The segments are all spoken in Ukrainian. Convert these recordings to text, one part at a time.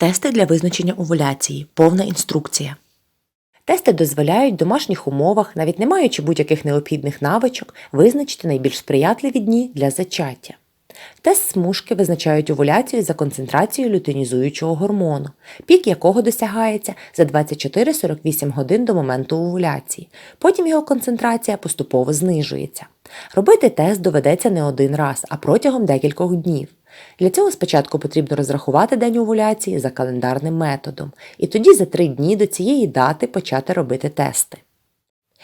Тести для визначення овуляції. Повна інструкція. Тести дозволяють в домашніх умовах, навіть не маючи будь-яких необхідних навичок, визначити найбільш сприятливі дні для зачаття. Тест смужки визначають овуляцію за концентрацією лютинізуючого гормону, пік якого досягається за 24-48 годин до моменту овуляції. Потім його концентрація поступово знижується. Робити тест доведеться не один раз, а протягом декількох днів. Для цього спочатку потрібно розрахувати день овуляції за календарним методом, і тоді за три дні до цієї дати почати робити тести.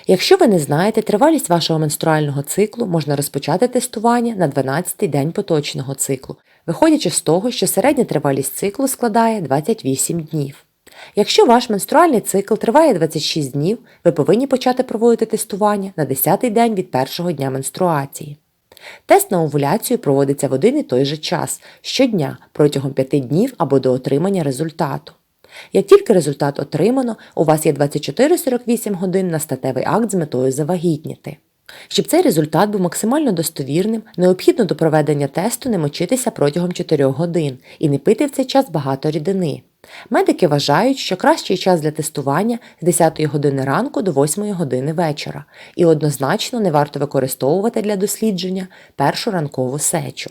Якщо ви не знаєте тривалість вашого менструального циклу, можна розпочати тестування на 12-й день поточного циклу, виходячи з того, що середня тривалість циклу складає 28 днів. Якщо ваш менструальний цикл триває 26 днів, ви повинні почати проводити тестування на 10-й день від першого дня менструації. Тест на овуляцію проводиться в один і той же час щодня протягом 5 днів або до отримання результату. Як тільки результат отримано, у вас є 24-48 годин на статевий акт з метою завагітніти. Щоб цей результат був максимально достовірним, необхідно до проведення тесту не мочитися протягом 4 годин і не пити в цей час багато рідини. Медики вважають, що кращий час для тестування з 10 години ранку до 8 години вечора, і однозначно не варто використовувати для дослідження першу ранкову сечу.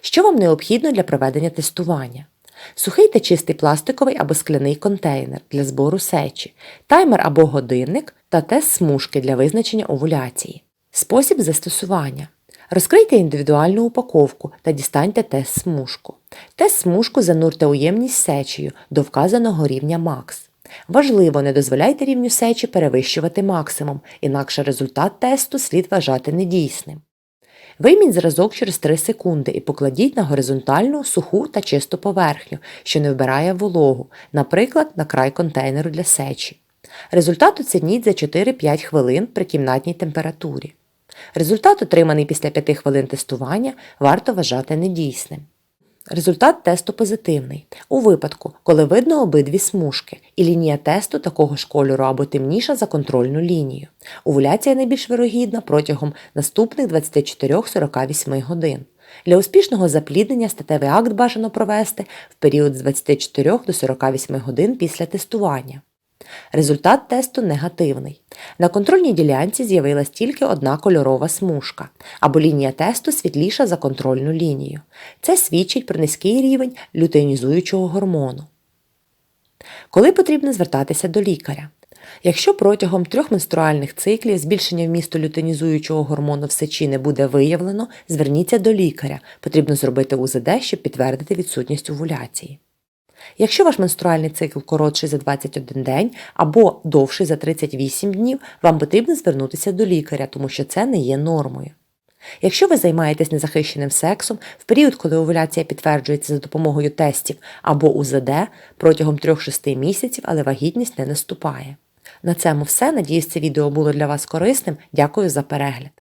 Що вам необхідно для проведення тестування? Сухий та чистий пластиковий або скляний контейнер для збору сечі, таймер або годинник та тест смужки для визначення овуляції. Спосіб застосування. Розкрийте індивідуальну упаковку та дістаньте тест смужку. Тест смужку занурте у ємність сечею до вказаного рівня макс. Важливо, не дозволяйте рівню сечі перевищувати максимум, інакше результат тесту слід вважати недійсним. Вийміть зразок через 3 секунди і покладіть на горизонтальну, суху та чисту поверхню, що не вбирає вологу, наприклад, на край контейнеру для сечі. Результат оцініть за 4-5 хвилин при кімнатній температурі. Результат, отриманий після 5 хвилин тестування, варто вважати недійсним. Результат тесту позитивний. У випадку, коли видно обидві смужки, і лінія тесту такого ж кольору або темніша за контрольну лінію. Овуляція найбільш вирогідна протягом наступних 24-48 годин. Для успішного запліднення статевий акт бажано провести в період з 24 до 48 годин після тестування. Результат тесту негативний. На контрольній ділянці з'явилась тільки одна кольорова смужка, або лінія тесту світліша за контрольну лінію. Це свідчить про низький рівень лютеїнізуючого гормону. Коли потрібно звертатися до лікаря? Якщо протягом трьох менструальних циклів збільшення вмісту лютеїнізуючого гормону в сечі не буде виявлено, зверніться до лікаря. Потрібно зробити УЗД, щоб підтвердити відсутність овуляції. Якщо ваш менструальний цикл коротший за 21 день або довший за 38 днів, вам потрібно звернутися до лікаря, тому що це не є нормою. Якщо ви займаєтесь незахищеним сексом в період, коли овуляція підтверджується за допомогою тестів або УЗД протягом 3-6 місяців, але вагітність не наступає. На цьому все. Надіюсь, це відео було для вас корисним. Дякую за перегляд.